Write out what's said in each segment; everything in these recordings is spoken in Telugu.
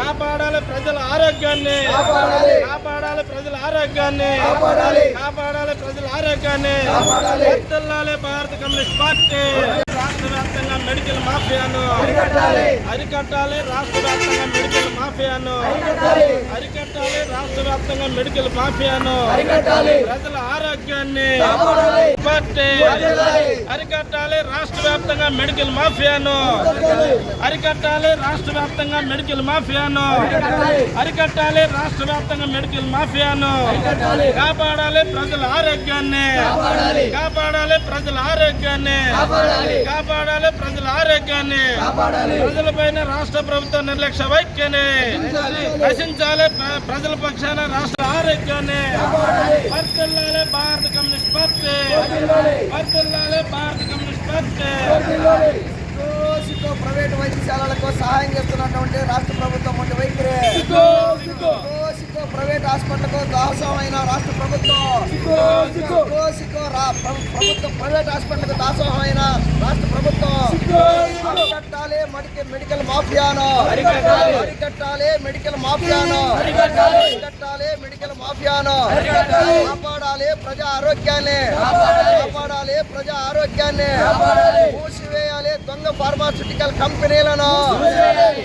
కాపాడాలి ప్రజల ఆరోగ్యాన్ని కాపాడాలి. కాపాడాలి ప్రజల ఆరోగ్యాన్ని కాపాడాలి. కాపాడాలి ప్రజల ఆరోగ్యాన్ని కాపాడాలి. వర్ధిల్లాలి భారత కమ్యూనిస్ట్ పార్టీ రాష్ట్ర వ్యాప్తంగా మెడికల్ మాఫియాను అరికట్టాలి. అరికట్టాలి రాష్ట్ర వ్యాప్తంగా మెడికల్ మాఫియాను అరికట్టాలి. రాష్ట్ర వ్యాప్తంగా మెడికల్ మాఫియాను. ప్రజల ఆరోగ్యాన్ని. పార్టీ. అరికట్టాలి రాష్ట్ర వ్యాప్తంగా మెడికల్ మాఫియాను అరికట్టాలి రాష్ట్ర వ్యాప్తంగా మెడికల్ మాఫియాను అరికట్టాలి. రాష్ట్ర వ్యాప్తంగా మెడికల్ మాఫియాను. కాపాడాలి ప్రజల ఆరోగ్యాన్ని కాపాడాలి. కాపాడాలి ప్రజల ఆరోగ్యాన్ని కాపాడాలి. కాపాడాలి ప్రజల ఆరోగ్యాన్ని. ప్రజలపైన రాష్ట్ర ప్రభుత్వ నిర్లక్ష్య వైఖ్యని నశించాలి. నశించాలి ప్ర- ప్రజల పక్షాన రాష్ట్ర ఆరోగ్యాన్ని. వర్తిల్లాలి భారత కమ్యూనిస్ట్ పార్టీ. వర్తిల్లాలి భారత కమ్యూనిస్ట్ పార్టీ ప్రైవేట్ వైద్యశాలలకు సహాయం చేస్తున్నటువంటి రాష్ట్ర ప్రభుత్వం వంటి వైఖరి ప్రైవేట్ హాస్పిటల్కు దాసోహమైన రాష్ట్ర ప్రభుత్వం సిక్కో, సిక్కో రా- ప్ర- ప్రభుత్వం ప్రైవేట్ హాస్పిటల్కు దాసోహమైన రాష్ట్ర ప్రభుత్వం అరికట్టాలి మెడికల్ మెడికల్ మాఫియాను అరికట్టాలి. మెడికల్ మాఫియాను అరికట్టాలి. మెడికల్ మాఫియాను కాపాడాలి ప్రజా ఆరోగ్యాన్ని కాపాడాలి. కాపాడాలి ప్రజా ఆరోగ్యాన్ని కాపాడాలి. మూసివేయాలి దొంగ ఫార్మాస్యూటికల్ కంపెనీలను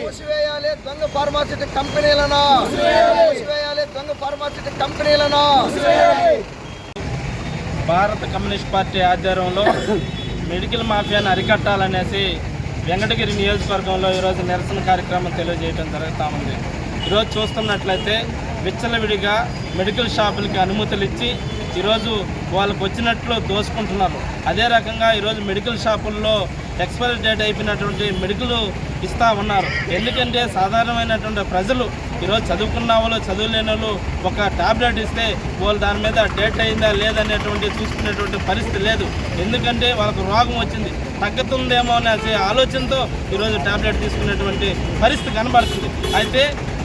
మూసివేయాలి. దొంగ ఫార్మాస్యూటికల్ కంపెనీలను మూసివేయాలి దొంగ కంపెనీలను. భారత కమ్యూనిస్ట్ పార్టీ ఆధ్వర్యంలో మెడికల్ మాఫియాను అరికట్టాలనేసి వెంకటగిరి నియోజకవర్గంలో ఈరోజు నిరసన కార్యక్రమం తెలియజేయడం జరుగుతూ ఉంది. ఈరోజు చూస్తున్నట్లయితే విచ్చలవిడిగా మెడికల్ షాపులకి అనుమతులు ఇచ్చి ఈరోజు వాళ్ళకు వచ్చినట్లు దోసుకుంటున్నారు అదే రకంగా ఈరోజు మెడికల్ షాపుల్లో ఎక్స్పైరీ డేట్ అయిపోయినటువంటి మెడికల్ ఇస్తూ ఉన్నారు. ఎందుకంటే సాధారణమైనటువంటి ప్రజలు ఈరోజు చదువుకున్న వాళ్ళు చదువులేని వాళ్ళు ఒక టాబ్లెట్ ఇస్తే వాళ్ళు దాని మీద డేట్ అయిందా లేదనేటువంటి చూసుకునేటువంటి పరిస్థితి లేదు. ఎందుకంటే వాళ్ళకు రోగం వచ్చింది. తగ్గుతుందేమో అనే ఆలోచనతో ఈరోజు టాబ్లెట్ తీసుకునేటువంటి పరిస్థితి కనబడుతుంది. అయితే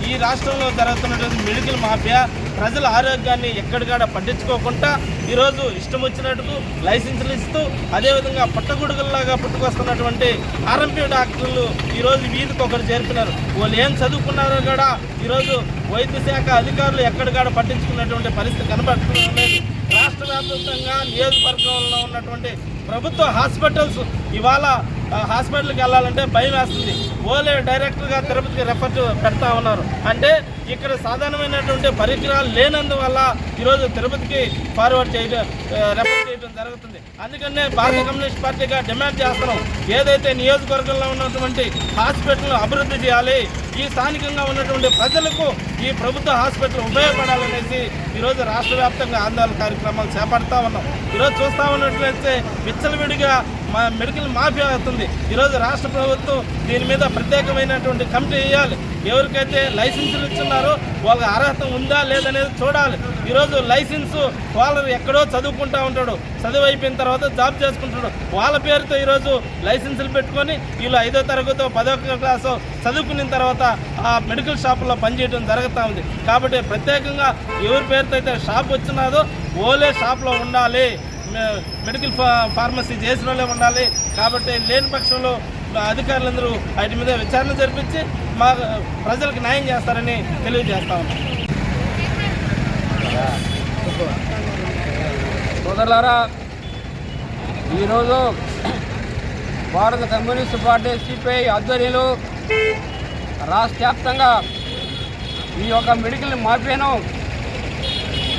ఈ రాష్ట్రంలో జరుగుతున్నటువంటి మెడికల్ మాఫియా ప్రజల ఆరోగ్యాన్ని ఎక్కడికాడ పట్టించుకోకుండా ఈరోజు ఇష్టం వచ్చినట్టు లైసెన్సులు ఇస్తూ అదేవిధంగా పుట్టగొడుగుల్లాగా పుట్టుకొస్తున్నటువంటి ఆర్ఎంపీ డాక్టర్లు ఈరోజు వీధికి ఒకరు చేరుతున్నారు వాళ్ళు ఏం చదువుకున్నారో కూడా ఈరోజు వైద్య శాఖ అధికారులు ఎక్కడికాడ పట్టించుకున్నటువంటి పరిస్థితి కనబడుతుంది రాష్ట్ర వ్యాప్తంగా నియోజకవర్గంలో ఉన్నటువంటి ప్రభుత్వ హాస్పిటల్స్ ఇవాళ హాస్పిటల్కి వెళ్ళాలంటే భయం వేస్తుంది. ఓలే డైరెక్ట్గా తిరుపతికి రెఫర్ పెడతా ఉన్నారు. అంటే ఇక్కడ సాధారణమైనటువంటి పరికరాలు లేనందువల్ల ఈరోజు తిరుపతికి ఫార్వర్డ్ చేయడం రెఫర్ చేయడం జరుగుతుంది. అందుకనే భారత కమ్యూనిస్ట్ పార్టీగా డిమాండ్ చేస్తున్నాం. ఏదైతే నియోజకవర్గంలో ఉన్నటువంటి హాస్పిటల్ అభివృద్ధి చేయాలి ఈ స్థానికంగా ఉన్నటువంటి ప్రజలకు ఈ ప్రభుత్వ హాస్పిటల్ ఉపయోగపడాలనేసి ఈరోజు రాష్ట్ర వ్యాప్తంగా ఆందోళన కార్యక్రమాలు చేపడతా ఉన్నాం. ఈరోజు చూస్తా ఉన్నట్లయితే విచ్చలవిడిగా మా మెడికల్ మాఫియా అవుతుంది. ఈరోజు రాష్ట్ర ప్రభుత్వం దీని మీద ప్రత్యేకమైనటువంటి కమిటీ వేయాలి. ఎవరికైతే లైసెన్సులు చేస్తున్నారు. వాళ్ళకి అర్హత ఉందా లేదనేది చూడాలి. ఈరోజు లైసెన్సు వాళ్ళు ఎక్కడో చదువుకుంటా ఉంటాడు. చదువు అయిపోయిన తర్వాత జాబ్ చేసుకుంటాడు. వాళ్ళ పేరుతో ఈరోజు లైసెన్సులు పెట్టుకొని వీళ్ళు ఐదో తరగతో పదో క్లాసు చదువుకున్న తర్వాత ఆ మెడికల్ షాపులో పనిచేయడం జరుగుతూ ఉంది. కాబట్టి ప్రత్యేకంగా ఎవరి పేరుతో అయితే షాప్ వచ్చినాదో ఓలే షాప్లో ఉండాలి. మెడికల్ ఫా- ఫార్మసీ చేసిన వాళ్ళే ఉండాలి. కాబట్టి లేని పక్షంలో అధికారులందరూ వాటి మీద విచారణ జరిపించి మా ప్రజలకు న్యాయం చేస్తారని తెలియజేస్తా ఉన్నాం. సోదరులారా ఈరోజు భారత కమ్యూనిస్ట్ పార్టీ సిపిఐ ఆధ్వర్యంలో రాష్ట్ర వ్యాప్తంగా ఈ యొక్క మెడికల్ మాఫియాను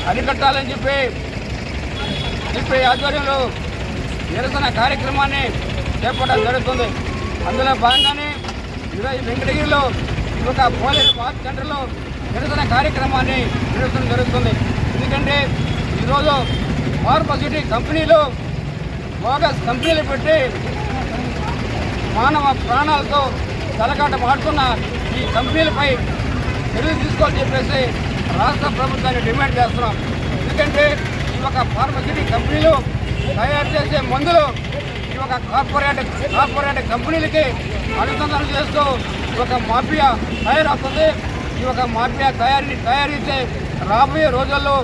అరికట్టాలని చెప్పి సిపిఐ ఆధ్వర్యంలో నిరసన కార్యక్రమాన్ని చేపట్టడం జరుగుతుంది. అందులో భాగంగానే ఈరోజు వెంకటగిరిలో ఒక యొక్క పోలేరు వార్డ్ సెంటర్లో నిరసన కార్యక్రమాన్ని నిర్వహించడం జరుగుతుంది. ఎందుకంటే ఈరోజు ఫార్మసిటీ కంపెనీలు బోగస్ కంపెనీలు పెట్టి మానవ ప్రాణాలతో తలకాట మాడుతున్న ఈ కంపెనీలపై చర్యలు తీసుకోవాలని చెప్పేసి రాష్ట్ర ప్రభుత్వాన్ని డిమాండ్ చేస్తున్నాం. ఎందుకంటే ఈ ఒక ఫార్మసిటీ కంపెనీలు తయారు చేసే మందులు కార్పొరేట్ కార్పొరేట్ కంపెనీలకి అనుసంధానం చేస్తూ ఈ ఒక మాఫియా తయారవుతుంది. ఈ యొక్క మాఫియా తయారీ తయారైతే రాబోయే రోజుల్లో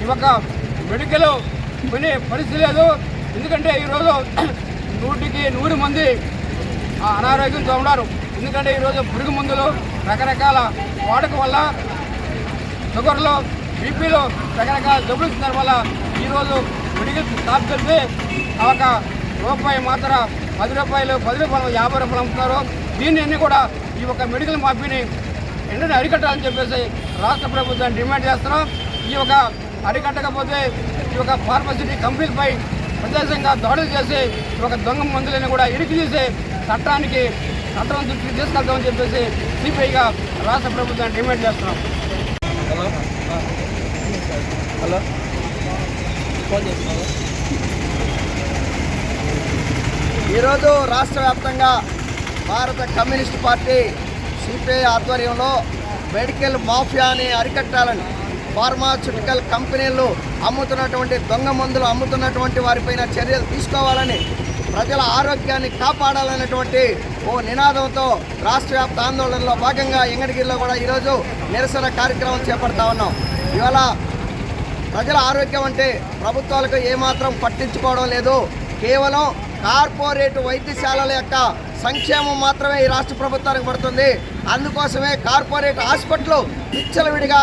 ఈ యొక్క మెడికల్ కొనే పరిస్థితి లేదు ఎందుకంటే ఈరోజు నూటికి నూరు మంది అనారోగ్యంతో ఉన్నారు. ఎందుకంటే ఈరోజు పురుగు మందులు రకరకాల వాడకం వల్ల షుగర్లో బీపీలో రకరకాల జబ్బులు ఇస్తున్నారు వల్ల ఈరోజు మెడికల్ స్టాప్ వెళ్తే ఆ ఒక రూపాయి మాత్ర పది రూపాయలు పది రూపాయలు యాభై రూపాయలు అమ్ముతున్నారు. దీన్ని అన్ని కూడా ఈ యొక్క మెడికల్ మాఫీని వెంటనే అరికట్టాలని చెప్పేసి రాష్ట్ర ప్రభుత్వాన్ని డిమాండ్ చేస్తున్నాం. ఈ యొక్క అరికట్టకపోతే ఈ యొక్క ఫార్మసిటీ కంపెనీలపై ప్రత్యేకంగా దాడులు చేసి ఈ యొక్క దొంగ మందులను కూడా ఇరికి తీసి చట్టానికి చట్టం దృష్టికి తీసుకెళ్తామని చెప్పేసి సిపిఐగా రాష్ట్ర ప్రభుత్వాన్ని డిమాండ్ చేస్తున్నాం. హలో. హలో. ఫోన్ చేస్తున్నాను ఈరోజు రాష్ట్ర వ్యాప్తంగా భారత కమ్యూనిస్ట్ పార్టీ సిపిఐ ఆధ్వర్యంలో మెడికల్ మాఫియాని అరికట్టాలని ఫార్మాస్యూటికల్ కంపెనీలు అమ్ముతున్నటువంటి దొంగ మందులు అమ్ముతున్నటువంటి వారిపైన చర్యలు తీసుకోవాలని ప్రజల ఆరోగ్యాన్ని కాపాడాలనేటువంటి ఓ నినాదంతో రాష్ట్ర వ్యాప్త ఆందోళనలో భాగంగా ఎంగడిగిరిలో కూడా ఈరోజు నిరసన కార్యక్రమం చేపడతా ఉన్నాం. ఇవాళ ప్రజల ఆరోగ్యం అంటే ప్రభుత్వాలకు ఏమాత్రం పట్టించుకోవడం లేదు. కేవలం కార్పొరేట్ వైద్యశాలల యొక్క సంక్షేమం మాత్రమే ఈ రాష్ట్ర ప్రభుత్వానికి పడుతుంది. అందుకోసమే కార్పొరేట్ హాస్పిటల్ విచ్చలవిడిగా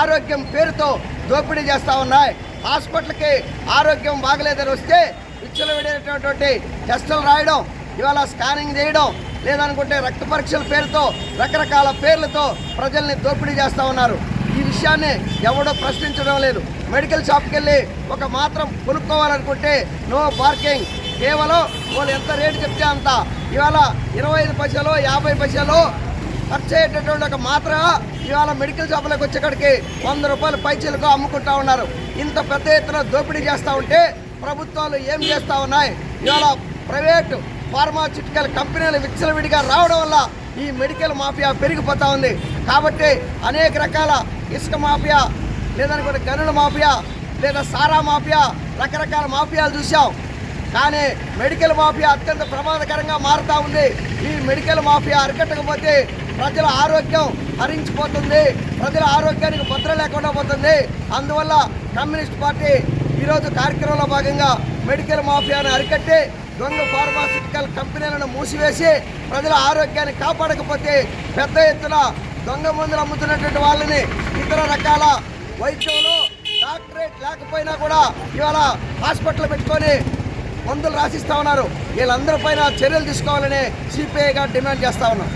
ఆరోగ్యం పేరుతో దోపిడీ చేస్తూ ఉన్నాయి. హాస్పిటల్కి ఆరోగ్యం బాగలేదని వస్తే విచ్చలవిడైనటువంటి టెస్టులు రాయడం ఇవాళ స్కానింగ్ చేయడం లేదనుకుంటే రక్త పరీక్షల పేరుతో రకరకాల పేర్లతో ప్రజల్ని దోపిడీ చేస్తూ ఉన్నారు. ఈ విషయాన్ని ఎవడో ప్రశ్నించడం లేదు. మెడికల్ షాప్కి వెళ్ళి ఒక మాత్రం కొనుక్కోవాలనుకుంటే నో పార్కింగ్ కేవలం వాళ్ళు ఎంత రేటు చెప్తే అంత. ఇవాళ ఇరవై ఐదు పైసలు యాభై పైసలు ఖర్చు అయ్యేటటువంటి ఒక మాత్ర ఇవాళ మెడికల్ షాపులకు వచ్చేకాడికి వంద రూపాయలు పైచీలకు అమ్ముకుంటా ఉన్నారు. ఇంత పెద్ద ఎత్తున దోపిడీ చేస్తూ ఉంటే ప్రభుత్వాలు ఏం చేస్తూ ఉన్నాయి? ఇవాళ ప్రైవేటు ఫార్మాస్యూటికల్ కంపెనీలు విచ్చలవిడిగా రావడం వల్ల ఈ మెడికల్ మాఫియా పెరిగిపోతూ ఉంది. కాబట్టి అనేక రకాల ఇసుక మాఫియా లేదనుకుంటే గనుల మాఫియా లేదా సారా మాఫియా రకరకాల మాఫియాలు చూసాం కానీ మెడికల్ మాఫియా అత్యంత ప్రమాదకరంగా మారుతూ ఉంది. ఈ మెడికల్ మాఫియా అరికట్టకపోతే ప్రజల ఆరోగ్యం హరించిపోతుంది. ప్రజల ఆరోగ్యానికి భద్ర లేకుండా పోతుంది. అందువల్ల కమ్యూనిస్ట్ పార్టీ ఈరోజు కార్యక్రమంలో భాగంగా మెడికల్ మాఫియాను అరికట్టి దొంగ ఫార్మాస్యూటికల్ కంపెనీలను మూసివేసి ప్రజల ఆరోగ్యాన్ని కాపాడకపోతే పెద్ద ఎత్తున దొంగ మందులు అమ్ముతున్నటువంటి వాళ్ళని ఇతర రకాల వైద్యంలో డాక్టరేట్ లేకపోయినా కూడా ఇవాళ హాస్పిటల్ పెట్టుకొని మందులు రాసిస్తా ఉన్నారు. వీళ్ళందరిపైన చర్యలు తీసుకోవాలని సిపిఐగా డిమాండ్ చేస్తా ఉన్నాం.